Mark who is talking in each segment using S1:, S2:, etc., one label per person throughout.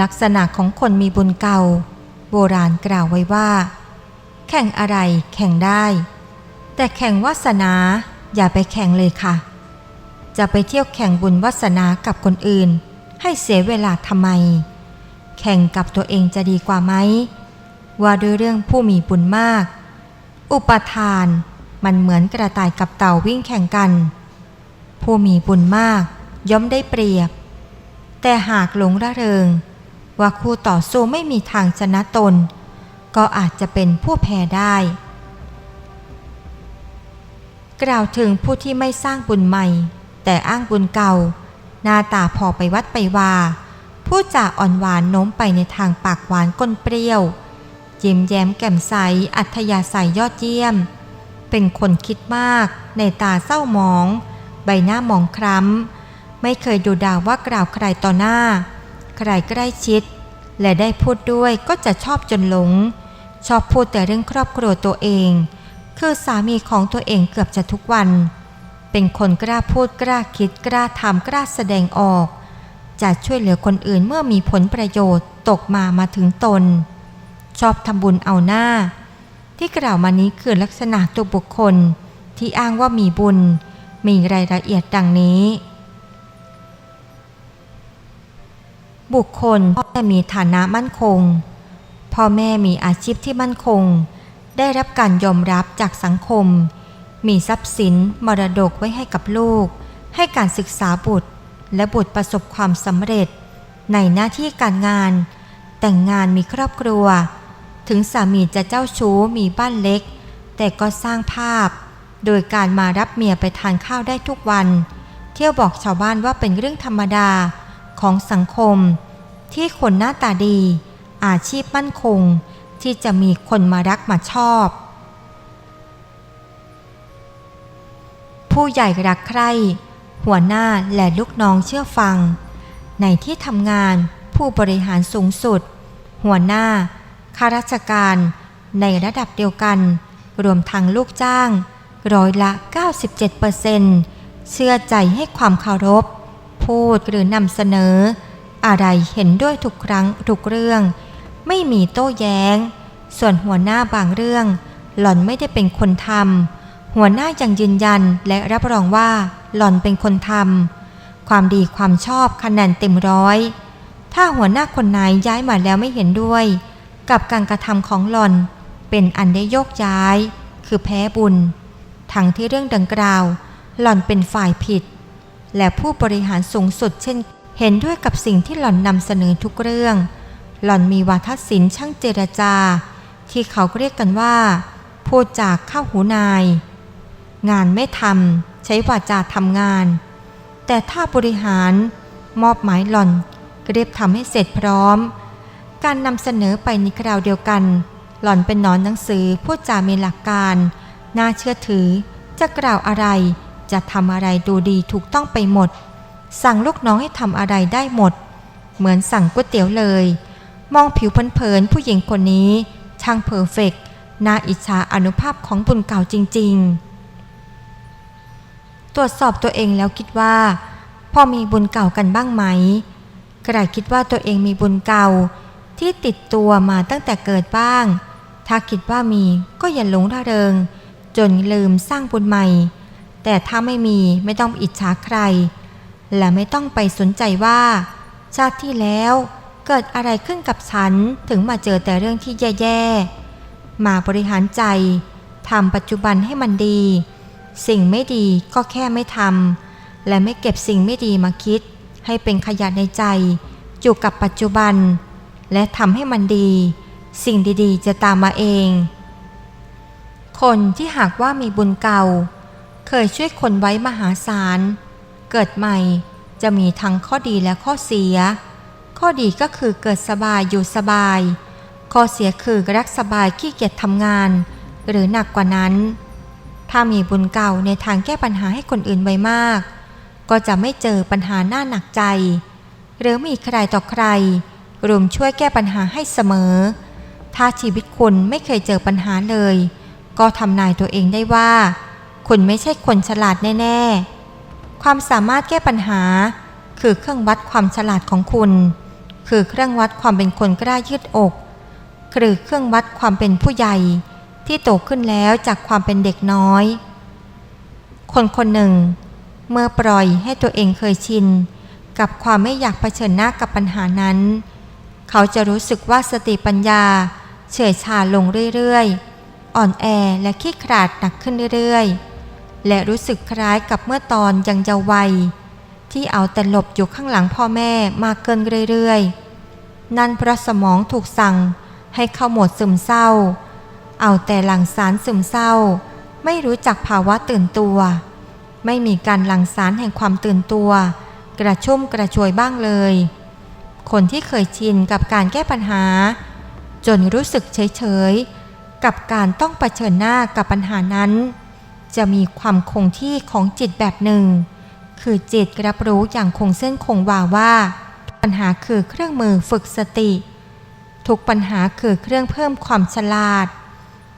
S1: ลักษณะของคนมีบุญเก่า โบราณกล่าวไว้ว่า แข่งอะไรแข่งได้ แต่แข่งวาสนาอย่าไปแข่งเลยค่ะ จะไปเที่ยวแข่งบุญวาสนากับคนอื่น ให้เสียเวลาทำไม แข่งกับตัวเองจะดีกว่าไหมว่าด้วยเรื่องผู้มีบุญมาก อุปทานมันเหมือนกระต่ายกับเต่าวิ่งแข่งกัน ผู้มีบุญมากย่อมได้เปรียบ แต่หากหลงระเริง ว่าคู่ต่อสู้ไม่มีทางชนะตน ก็อาจจะเป็นผู้แพ้ได้ กล่าวถึงผู้ที่ไม่สร้างบุญใหม่ แต่อ้างบุญเก่า หน้าตาพอไปวัดไปว่าผู้จาอ่อนหวานโน้มไปในทางปากหวานก้นเปรี้ยวยิ้มแย้มแก่มใส อัธยาศัยยอดเยี่ยม เป็นคนคิดมาก ในตาเศร้าหมอง ใบหน้ามองคล้ำ ไม่เคยดูด่าว่ากล่าวใครต่อหน้า ใครใกล้ชิด และได้พูดด้วยก็จะชอบจนหลง ชอบพูดแต่เรื่องครอบครัวตัวเอง คือสามีของตัวเองเกือบจะทุกวัน เป็นคนกล้าพูดกล้าคิดกล้าทำกล้าแสดงออก จะช่วยเหลือคนอื่นเมื่อมีผลประโยชน์ตกมามาถึงตน ชอบทำบุญเอาหน้า ที่กล่าวมานี้คือลักษณะตัวบุคคลที่อ้างว่ามีบุญ มีรายละเอียดดังนี้ บุคคลพ่อแม่มีฐานะมั่นคง พ่อแม่มีอาชีพที่มั่นคง ได้รับการยอมรับจากสังคม มีทรัพย์สินมรดกไว้ให้กับลูก ให้การศึกษาบุตร และบุตรประสบความสำเร็จ ในหน้าที่การงาน แต่งงานมีครอบครัว ถึงสามีจะเจ้าชู้มีบ้านเล็ก แต่ก็สร้างภาพ โดยการมารับเมียไปทานข้าวได้ทุกวัน เที่ยวบอกชาวบ้านว่าเป็นเรื่องธรรมดา ของสังคม ที่คนหน้าตาดี อาชีพมั่นคง ที่จะมีคนมารักมาชอบ ผู้ใหญ่รักใคร่หัวหน้าและลูกน้องเชื่อฟัง ในที่ทำงานผู้บริหารสูงสุด หัวหน้าข้าราชการในระดับเดียวกัน รวมทั้งลูกจ้าง ร้อยละ 97%เชื่อใจให้ความเคารพ พูดหรือนำเสนอ อะไรเห็นด้วยทุกครั้งทุกเรื่อง ไม่มีโต้แย้ง ส่วนหัวหน้าบางเรื่อง หล่อนไม่ได้เป็นคนทำหัวหน้ายังยืนยันและรับรองว่า หล่อนเป็นคนทำความดีความชอบคะแนนเต็มร้อยถ้าหัวหน้าคนไหนย้ายมาแล้วไม่เห็นด้วย กับการกระทำของหล่อน เป็นอันได้โยกย้าย คือแพ้บุญ ทั้งที่เรื่องดังกล่าว หล่อนเป็นฝ่ายผิด และผู้บริหารสูงสุดเช่น เห็นด้วยกับสิ่งที่หล่อนนำเสนอทุกเรื่อง หล่อนมีวาทศิลป์ช่างเจรจา ที่เขาเรียกกันว่าพูดจากเข้าหูนาย งานไม่ทำใช้วาจาทำงาน แต่ถ้าบริหารมอบหมายหล่อนก็รียบทำให้เสร็จพร้อม การนำเสนอไปในคราวเดียวกัน หล่อนเป็นนอนหนังสือพูดจามีหลักการ น่าเชื่อถือจะกล่าวอะไร จะทำอะไรดูดีถูกต้องไปหมด สั่งลูกน้องให้ทำอะไรได้หมด เหมือนสั่งก๋วยเตี๋ยวเลย มองผิวเผินๆผู้หญิงคนนี้ช่างเพอร์เฟกต์น่าอิจฉาอนุภาพของบุญเก่าจริง ๆ ตรวจสอบตัวเองแล้วคิดว่า พอมีบุญเก่ากันบ้างไหมใครคิดว่าตัวเองมีบุญเก่าที่ติดตัวมาตั้งแต่เกิดบ้าง ถ้าคิดว่ามีก็อย่าหลงระเริง จนลืมสร้างบุญใหม่ แต่ถ้าไม่มีไม่ต้องอิจฉาใคร และไม่ต้องไปสนใจว่า ชาติที่แล้วเกิดอะไรขึ้นกับฉันถึงมาเจอแต่เรื่องที่แย่ๆ มาบริหารใจทำปัจจุบันให้มันดี สิ่งไม่ดีก็แค่ไม่ทำและไม่เก็บสิ่งไม่ดีมาคิด ให้เป็นขยะในใจ อยู่กับปัจจุบัน และทำให้มันดี สิ่งดีๆ จะตามมาเอง คนที่หากว่ามีบุญเก่า เคยช่วยคนไว้มหาศาล เกิดใหม่จะมีทั้งข้อดีและข้อเสีย ข้อดีก็คือเกิดสบายอยู่สบาย ข้อเสียคือรักสบายขี้เกียจทำงาน หรือหนักกว่านั้น ถ้ามีบุญเก่าในทางแก้ปัญหาให้คนอื่นไว้มาก ก็จะไม่เจอปัญหาหน้าหนักใจ หรือมีใครต่อใครรวมช่วยแก้ปัญหาให้เสมอ ถ้าชีวิตคุณไม่เคยเจอปัญหาเลย ก็ทำนายตัวเองได้ว่า คุณไม่ใช่คนฉลาดแน่ ๆ ความสามารถแก้ปัญหา คือเครื่องวัดความฉลาดของคุณ คือเครื่องวัดความเป็นคนกล้ายืดอกหรือเครื่องวัดความเป็นผู้ใหญ่ที่โตขึ้นแล้วจากความเป็นเด็กน้อย คนคนหนึ่ง เมื่อปล่อยให้ตัวเองเคยชิน กับความไม่อยากเผชิญหน้ากับปัญหานั้น เขาจะรู้สึกว่าสติปัญญา เฉื่อยชาลงเรื่อยๆ อ่อนแอและขี้ขลาดหนักขึ้นเรื่อยๆ และรู้สึกคล้ายกับเมื่อตอนยังเยาว์วัย ที่เอาแต่หลบอยู่ข้างหลังพ่อแม่มากเกินเรื่อยๆ นั่นเพราะสมองถูกสั่งให้เข้าโหมดซึมเศร้า เอาแต่หลั่งสารซึมเศร้า ไม่รู้จักภาวะตื่นตัว ไม่มีการหลั่งสารแห่งความตื่นตัว กระชุ่มกระชวยบ้างเลย คนที่เคยชินกับการแก้ปัญหา จนรู้สึกเฉยๆกับการต้องเผชิญหน้ากับปัญหานั้น จะมีความคงที่ของจิตแบบหนึ่ง คือจิตรับรู้อย่างคงเส้นคงวาว่า ปัญหาคือเครื่องมือฝึกสติ ทุกปัญหาคือเครื่องเพิ่มความฉลาด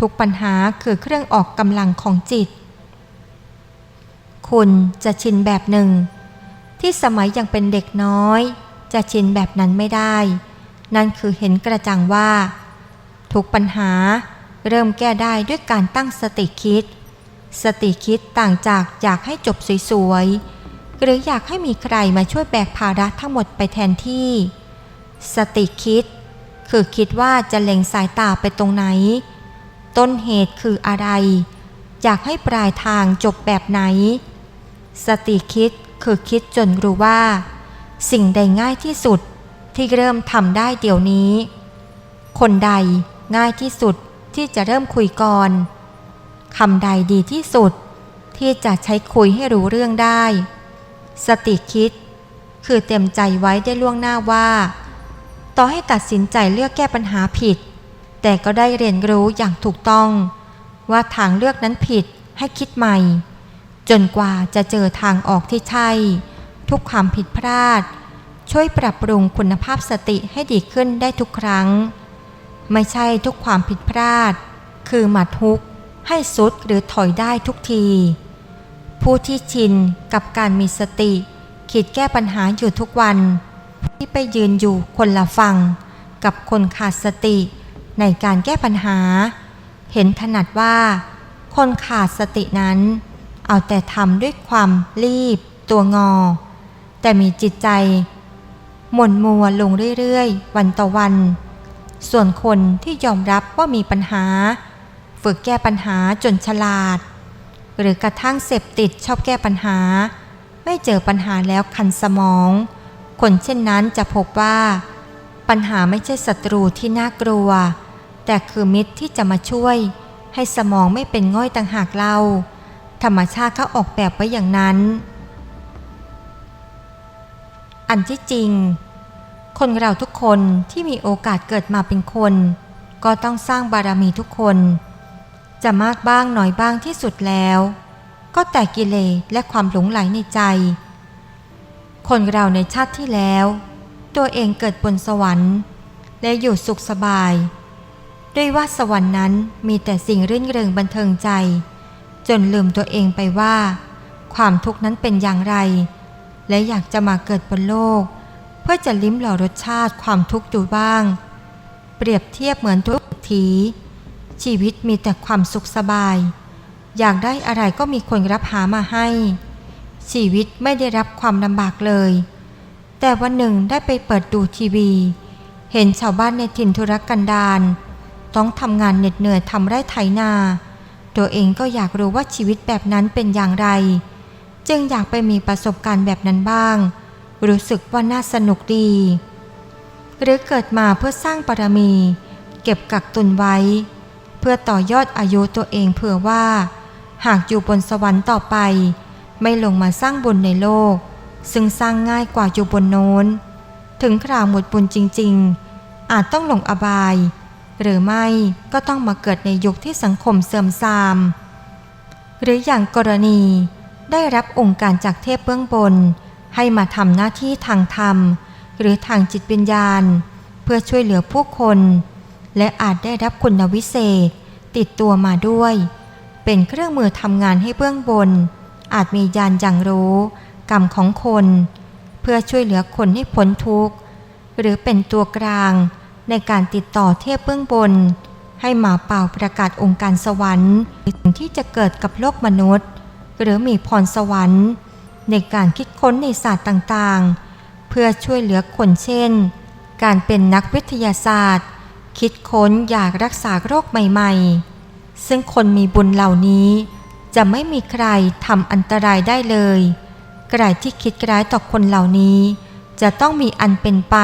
S1: ทุกปัญหาคือเครื่องออกกำลังของจิต คุณจะชินแบบหนึ่ง ที่สมัยยังเป็นเด็กน้อย จะชินแบบนั้นไม่ได้ นั่นคือเห็นกระจ่างว่า ทุกปัญหาเริ่มแก้ได้ด้วยการตั้งสติคิด สติคิดต่างจากอยากให้จบสวยๆ หรืออยากให้มีใครมาช่วยแบกภาระทั้งหมดไปแทนที่ สติคิด คือคิดว่าจะเล็งสายตาไปตรงไหน ต้นเหตุคืออะไร อยากให้ปลายทางจบแบบไหน สติคิดคือคิดจนรู้ว่า สิ่งใดง่ายที่สุดที่เริ่มทำได้เดี๋ยวนี้ คนใดง่ายที่สุดที่จะเริ่มคุยก่อน คำใดดีที่สุด ที่จะใช้คุยให้รู้เรื่องได้ สติคิด คือเต็มใจไว้ได้ล่วงหน้าว่า ต่อให้ตัดสินใจเลือกแก้ปัญหาผิด แต่ก็ได้เรียนรู้อย่างถูกต้อง ว่าทางเลือกนั้นผิดให้คิดใหม่ จนกว่าจะเจอทางออกที่ใช่ ทุกความผิดพลาด ช่วยปรับปรุงคุณภาพสติให้ดีขึ้นได้ทุกครั้ง ไม่ใช่ทุกความผิดพลาด คือหมัดฮุก ให้สุดหรือถอยได้ทุกที ผู้ที่ชินกับการมีสติ คิดแก้ปัญหาอยู่ทุกวัน ที่ไปยืนอยู่คนละฝั่งกับคนขาดสติในการแก้ปัญหา เห็นถนัดว่า คนขาดสตินั้น เอาแต่ทำด้วยความรีบ ตัวงอ แต่มีจิตใจ หม่นมัวลงเรื่อย ๆ วันต่อวัน ส่วนคนที่ยอมรับว่ามีปัญหา ฝึกแก้ปัญหาจนฉลาด หรือกระทั่งเสพติดชอบแก้ปัญหา ไม่เจอปัญหาแล้วคันสมอง คนเช่นนั้นจะพบว่า ปัญหาไม่ใช่ศัตรูที่น่ากลัว แต่คือมิตรที่จะมาช่วย ให้สมองไม่เป็นง่อยต่างหากเล่าธรรมชาติเขาออกแบบไว้อย่างนั้น อันที่จริง คนเราทุกคนที่มีโอกาสเกิดมาเป็นคน ก็ต้องสร้างบารมีทุกคน จะมากบ้างน้อยบ้างที่สุดแล้ว ก็แต่กิเลสและความหลงไหลในใจ คนเราในชาติที่แล้ว ตัวเองเกิดบนสวรรค์และอยู่สุขสบาย ด้วยว่าสวรรค์นั้นมีแต่สิ่งรื่นเริงบันเทิงใจ จนลืมตัวเองไปว่า ความทุกข์นั้นเป็นอย่างไร และอยากจะมาเกิดบนโลก เพื่อจะลิ้มหล่อรสชาติความทุกข์ดูบ้าง เปรียบเทียบเหมือนทุกที ชีวิตมีแต่ความสุขสบาย อยากได้อะไรก็มีคนรับหามาให้ ชีวิตไม่ได้รับความลำบากเลย แต่วันหนึ่งได้ไปเปิดดูทีวี เห็นชาวบ้านในถิ่นธุรกันดารต้องทำงานเหน็ดเหนื่อยทำไร่ไถนา ตัวเองก็อยากรู้ว่าชีวิตแบบนั้นเป็นอย่างไร จึงอยากไปมีประสบการณ์แบบนั้นบ้าง รู้สึกว่าน่าสนุกดี หรือเกิดมาเพื่อสร้างบารมี เก็บกักตุนไว้ เพื่อต่อยอดอายุตัวเองเผื่อว่า หากอยู่บนสวรรค์ต่อไป ไม่ลงมาสร้างบุญในโลก ซึ่งสร้างง่ายกว่าอยู่บนโน้น ถึงคราวหมดบุญจริง ๆ อาจต้องลงอบาย หรือไม่ก็ต้องมาเกิดในยุคที่สังคมเสื่อมทราม หรืออย่างกรณีได้รับองค์การจากเทพเบื้องบน ให้มาทำหน้าที่ทางธรรม หรือทางจิตวิญญาณ เพื่อช่วยเหลือผู้คน และอาจได้รับคุณวิเศษ ติดตัวมาด้วย เป็นเครื่องมือทำงานให้เบื้องบน อาจมียานอย่างรู้ กรรมของคน เพื่อช่วยเหลือคนให้พ้นทุกข์ หรือเป็นตัวกลางในการติดต่อเทพเบื้องบน ให้มาเป่าประกาศองค์การสวรรค์ที่จะเกิดกับโลกมนุษย์ หรือมีพรสวรรค์ ในการคิดค้นในศาสตร์ต่างๆ เพื่อช่วยเหลือคนเช่น การเป็นนักวิทยาศาสตร์ คิดค้นอยากรักษาโรคใหม่ๆ ซึ่งคนมีบุญเหล่านี้ จะไม่มีใครทำอันตรายได้เลยใครที่คิดร้ายต่อคนเหล่านี้ จะต้องมีอันเป็นไป